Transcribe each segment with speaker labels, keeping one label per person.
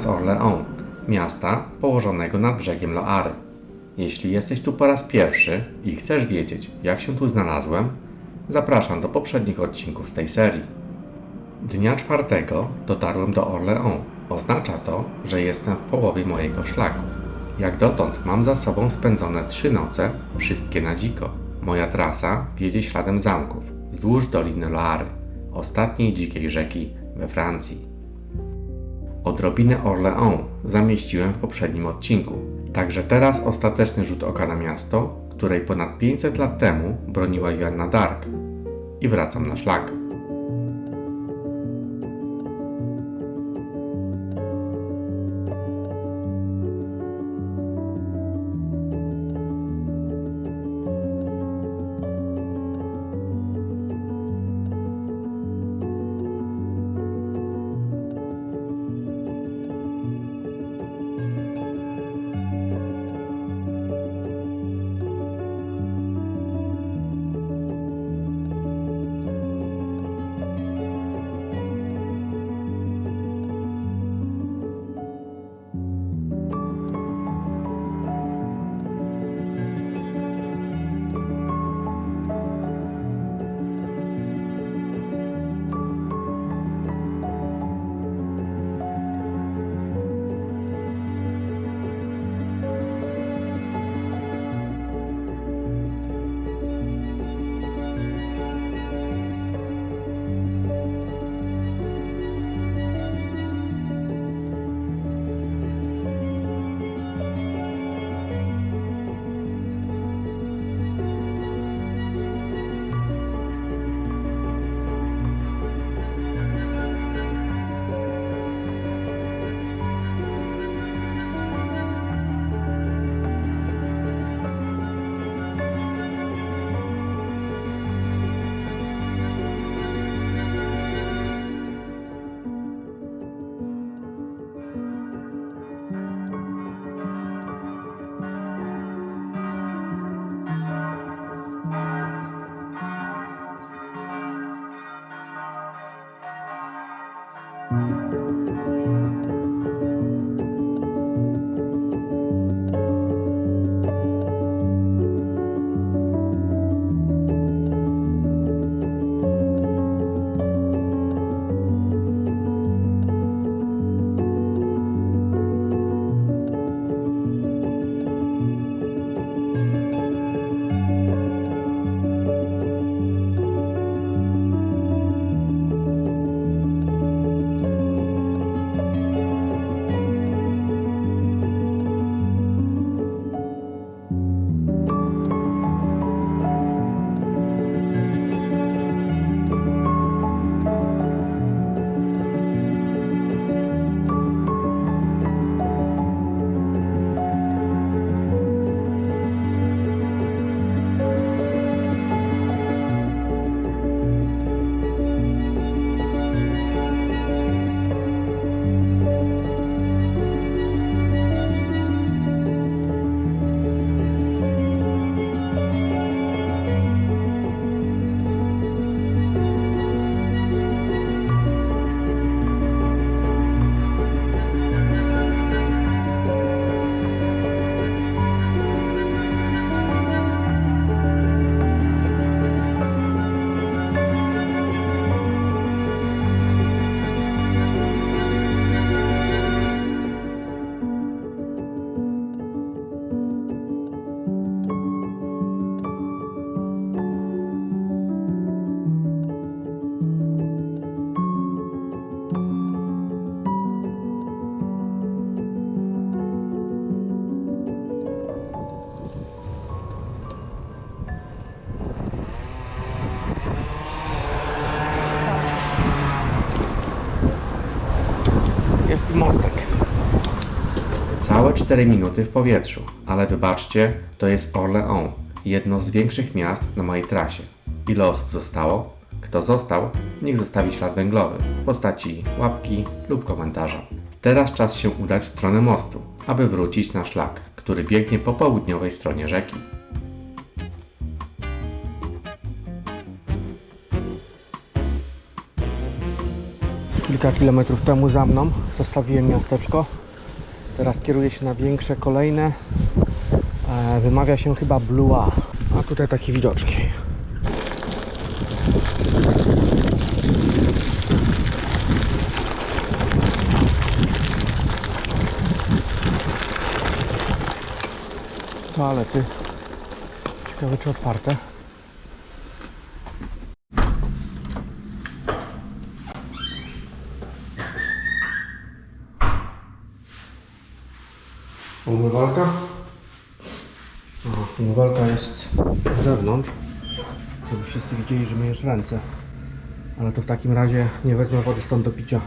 Speaker 1: Orléans, miasta położonego nad brzegiem Loary. Jeśli jesteś tu po raz pierwszy i chcesz wiedzieć, jak się tu znalazłem, zapraszam do poprzednich odcinków z tej serii. Dnia czwartego dotarłem do Orléans. Oznacza to, że jestem w połowie mojego szlaku. Jak dotąd mam za sobą spędzone trzy noce, wszystkie na dziko. Moja trasa wiedzie śladem zamków wzdłuż Doliny Loary, ostatniej dzikiej rzeki we Francji. Odrobinę Orléans zamieściłem w poprzednim odcinku. Także teraz ostateczny rzut oka na miasto, której ponad 500 lat temu broniła Joanna d'Arc. I wracam na szlak. Całe 4 minuty w powietrzu, ale wybaczcie, to jest Orléans, jedno z większych miast na mojej trasie. Ile osób zostało? Kto został, niech zostawi ślad węglowy w postaci łapki lub komentarza. Teraz czas się udać w stronę mostu, aby wrócić na szlak, który biegnie po południowej stronie rzeki.
Speaker 2: kilka kilometrów temu za mną. Zostawiłem miasteczko. Teraz kieruję się na większe, kolejne. E, wymawia się chyba Blua. A tutaj takie widoczki. Toalety. Ciekawe czy otwarte. Umywalka? Aha, umywalka jest z zewnątrz, żeby wszyscy widzieli, że myjesz ręce. Ale to w takim razie nie wezmę wody stąd do picia.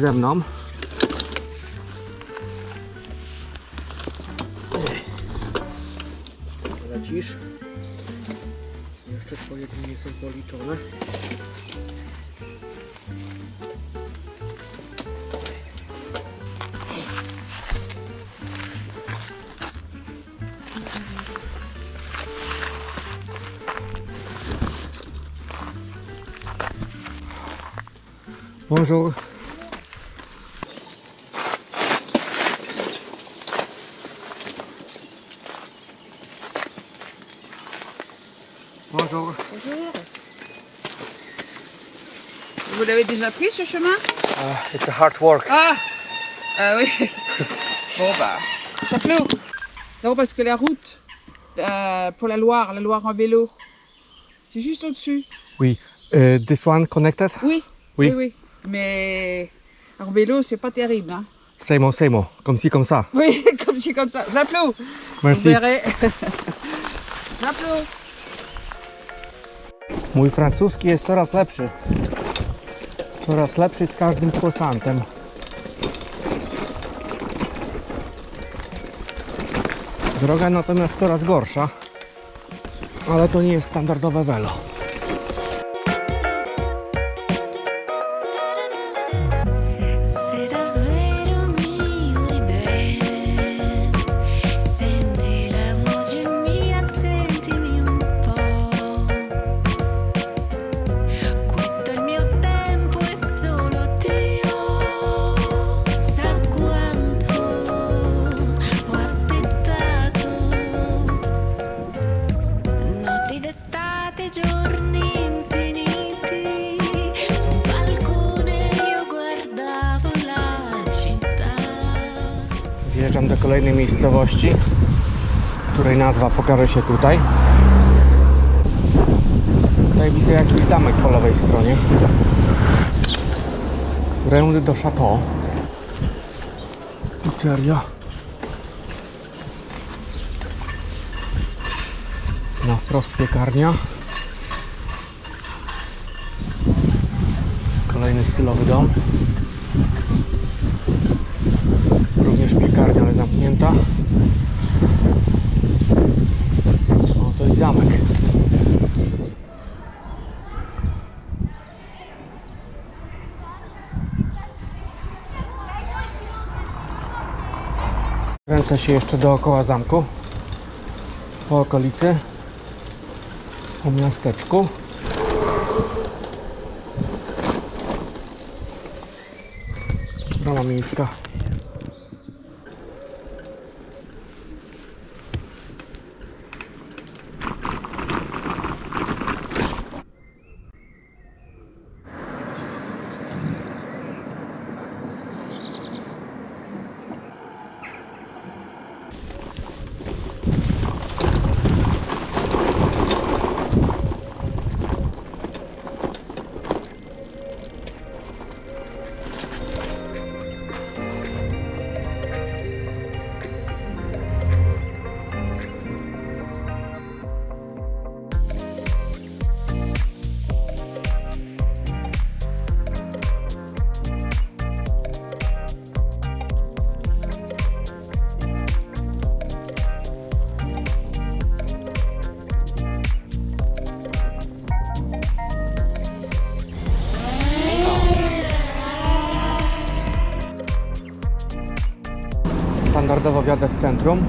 Speaker 2: Ze mną. Lecisz. Jeszcze twoje dni nie są policzone. Bonjour.
Speaker 3: L'avez déjà pris ce chemin
Speaker 2: it's a hard work.
Speaker 3: Ah Ah oui. bon bah. Chaplot. Non, parce que la route euh, pour la Loire, la Loire en vélo, c'est juste au-dessus.
Speaker 2: Oui. Uh, this one connected?
Speaker 3: Oui.
Speaker 2: Oui.
Speaker 3: Oui, oui. Mais en vélo, c'est pas terrible. Hein.
Speaker 2: Same, same. Comme ci, comme ça.
Speaker 3: Oui, comme si comme ça. J'applaudis. Vous
Speaker 2: Merci.
Speaker 3: J'applaudis.
Speaker 2: Mój francuski jest coraz lepszy. Coraz lepszy z każdym croissantem. Droga natomiast coraz gorsza, ale to nie jest standardowe velo. Miejscowości, której nazwa pokaże się tutaj. Tutaj widzę jakiś zamek po lewej stronie. Rendy do Chateau. Pizzeria. Na wprost piekarnia. Kolejny stylowy dom. Również piekarnia, ale zamknięta. O, to jest zamek. Kręcę się jeszcze dookoła zamku. Po okolicy. Po miasteczku. Brama miejska. Standardowo wjadę w centrum.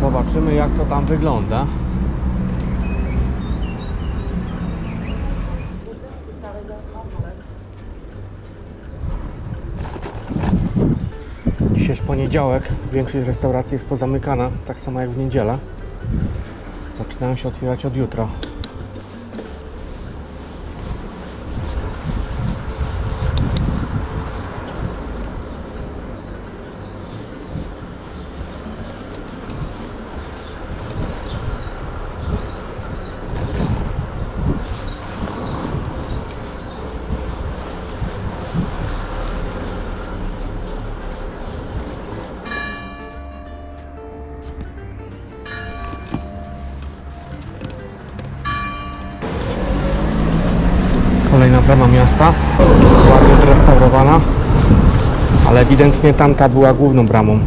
Speaker 2: Zobaczymy jak to tam wygląda. Dzisiaj jest poniedziałek, większość restauracji jest pozamykana, tak samo jak w niedzielę. Zaczynają się otwierać od jutra. Ale ewidentnie tamta była główną bramą.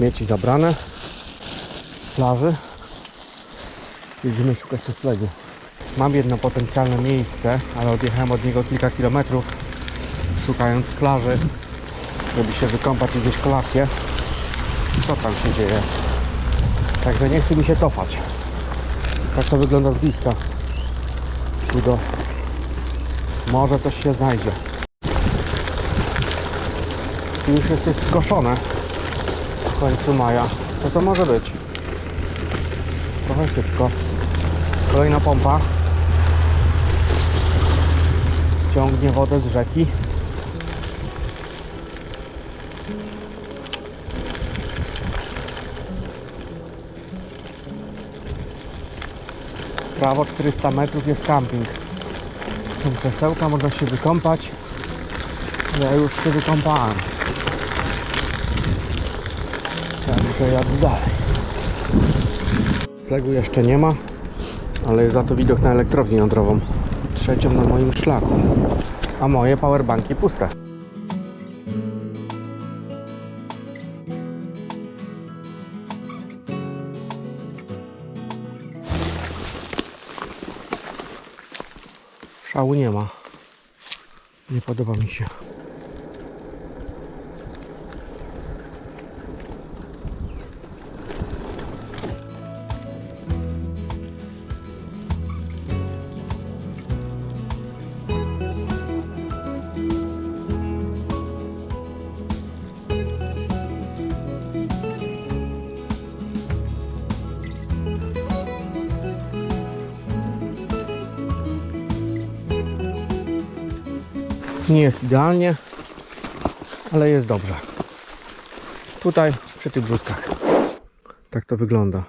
Speaker 2: Śmieci zabrane z plaży. Jedziemy szukać noclegu. Mam jedno potencjalne miejsce, ale odjechałem od niego kilka kilometrów szukając plaży, żeby się wykąpać i zjeść kolację. Co tam się dzieje? Także nie chce mi się cofać. Tak to wygląda z bliska. Tu do... Może coś się znajdzie. Tu już jest skoszone końcu maja. Co to może być? Trochę szybko. Kolejna pompa. Ciągnie wodę z rzeki. Prawo 400 metrów jest camping. Są krzesełka, można się wykąpać. Ja już się wykąpałem. Jadę dalej. Zlegu jeszcze nie ma, ale jest za to widok na elektrownię jądrową. Trzecią na moim szlaku. A moje powerbanki puste. Szału nie ma. Nie podoba mi się. Nie jest idealnie, ale jest dobrze. Tutaj przy tych brzuskach. Tak to wygląda.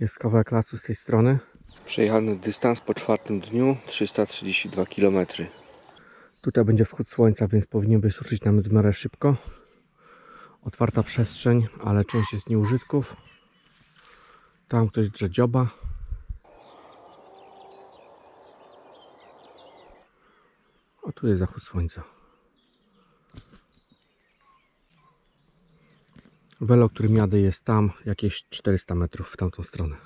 Speaker 2: Jest kawałek lasu z tej strony. Przejechany dystans po czwartym dniu 332 km. Tutaj będzie wschód słońca, więc powinien wysuszyć nam w miarę szybko. Otwarta przestrzeń, ale część jest nieużytków. Tam ktoś drze dzioba. A tu jest zachód słońca. Welo, którym jadę jest tam jakieś 400 metrów w tamtą stronę.